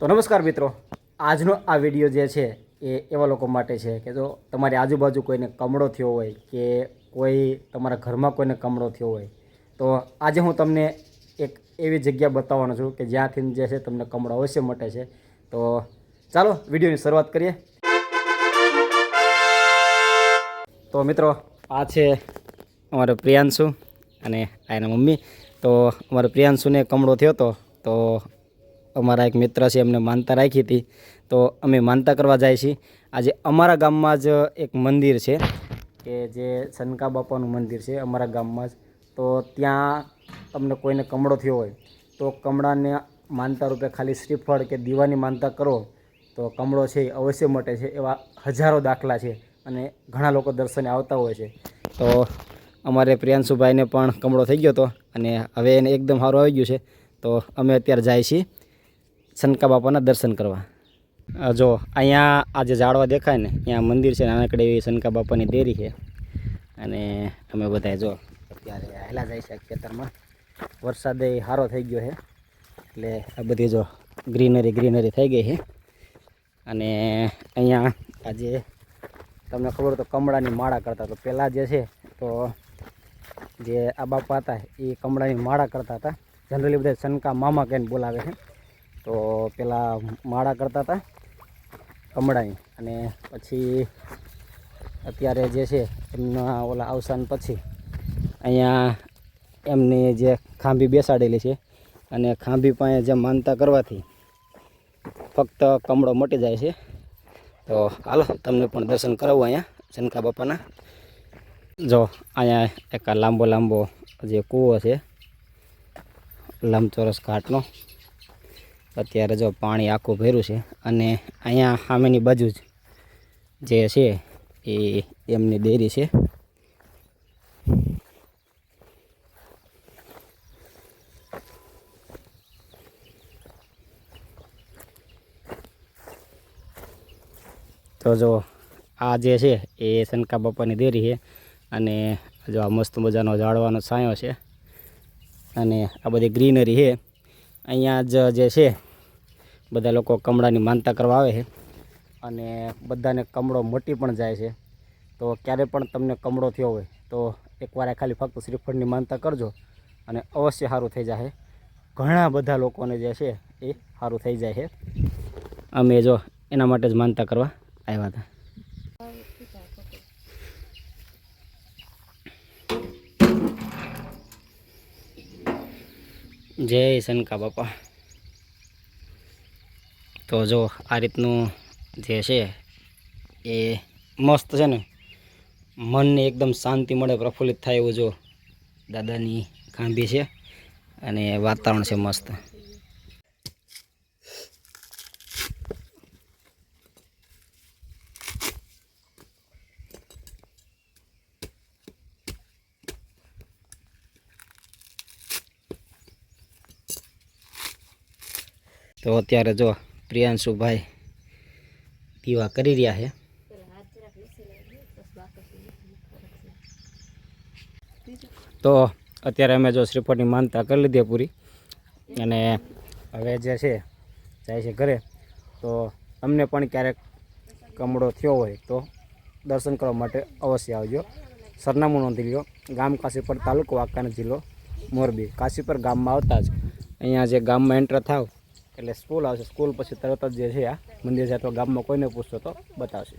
તો નમસ્કાર મિત્રો, આજનો આ વીડિયો જે છે એ એવા લોકો માટે છે કે જો તમારી આજુબાજુ કોઈને કમળો થયો હોય કે કોઈ તમારા ઘરમાં કોઈને કમળો થયો હોય, તો આજે હું તમને એક એવી જગ્યા બતાવવાનો છું કે જ્યાંથી જે છે તમને કમળો અવશ્ય મટે છે. તો ચાલો વિડીયોની શરૂઆત કરીએ. તો મિત્રો, આ છે અમારો પ્રિયાંશુ અને આ એના મમ્મી. તો અમારો પ્રિયાંશુને કમળો થયો હતો તો અમારા એક મિત્ર છે, એમને માનતા રાખી હતી. તો અમે માનતા કરવા જાય છીએ. આજે અમારા ગામમાં જ એક મંદિર છે, કે જે સનકા બાપાનું મંદિર છે અમારા ગામમાં જ. તો ત્યાં તમને કોઈને કમળો થયો હોય, તો કમળાને માનતા રૂપે ખાલી શ્રીફળ કે દીવાની માનતા કરો, તો કમળો છે એ અવશ્ય મટે છે, એવા હજારો દાખલા છે અને ઘણા લોકો દર્શને આવતા હોય છે. તો અમારે પ્રિયાંશુભાઈને પણ કમળો થઈ ગયો હતો અને હવે એને એકદમ સારું આવી ગયું છે. તો અમે અત્યારે જાય છીએ. સનકા બાપાના દર્શન કરવા. જો, અહીંયા આ જે ઝાડવા દેખાય ને ત્યાં મંદિર છે નાનકડી એવી શનકા બાપાની દેરી છે. અને અમે બધા જો, અત્યારે હેલા જાય છે ખેતરમાં. વરસાદ સારો થઈ ગયો છે. એટલે આ બધી જો ગ્રીનરી ગ્રીનરી થઈ ગઈ છે. અને અહીંયા આજે તમને ખબર તો કમળાની માળા કરતા તો પહેલાં જે છે, તો જે આ બાપા હતા, એ કમળાની માળા કરતા હતા. જનરલી બધા શનકા મામા કહીને બોલાવે છે. તો પેલા માળા કરતા હતા કમળાની અને પછી અત્યારે જે છે એમના ઓલા અવસાન પછી અહીંયા એમની જે ખાંભી બેસાડેલી છે અને ખાંભી પાસે જે માનતા કરવાથી ફક્ત કમળો મટી જાય છે. તો હાલો, તમને પણ દર્શન કરાવું અહીંયા શનકા બાપાના. જો, અહીંયા એક લાંબો લાંબો જે કૂવો છે, લંબચોરસ ઘાટનો. અત્યારે જો પાણી આખું ભર્યું છે અને અહીંયા સામેની બાજુ જ જે છે એ એમની ડેરી છે. તો જો આ જે છે એ શનકા બાપાની દેરી છે અને જો આ મસ્ત મજાનો ઝાડવાનો છાંયો છે અને આ બધી ગ્રીનરી છે. અહીંયા જ જે છે બધા લોકો કમળાની માનતા કરવા આવે છે. અને બધાને કમળો મટી પણ જાય છે. તો ક્યારે પણ તમને કમળો થયો હોય, તો એકવાર ખાલી ફક્ત શ્રીફળની માનતા કરજો અને અવશ્ય સારું થઈ જાય. ઘણા બધા લોકોને જે છે એ સારું થઈ જાય છે. અમે જો એના માટે જ માનતા કરવા આવ્યા હતા. જય સનકા બાપા. તો જો આ રીતનું જે છે એ મસ્ત છે ને, મનને એકદમ શાંતિ મળે, પ્રફુલ્લિત થાય એવું જો દાદાની ખાંભી છે અને વાતાવરણ છે મસ્ત. તો અત્યારે જો પ્રિયાંશુભાઈ દીવા કરી રહ્યા છે. તો અત્યારે અમે જો શ્રીફળની માનતા કરી લીધી પૂરી. અને હવે જે છે, જાય છે ઘરે. તો તમને પણ ક્યારેક કમળો થયો હોય તો દર્શન કરવા માટે અવશ્ય આવજો. સરનામું નોંધી લ્યો. ગામ કાશીપર તાલુકો વાંકાનો જિલ્લો મોરબી. કાશીપર ગામમાં આવતા જ અહીંયા જે ગામમાં એન્ટર થાવ એટલે સ્કૂલ આવશે. સ્કૂલ પછી તરત જ જે છે આ મંદિર છે તો ગામમાં કોઈને પૂછશો તો બતાવશે.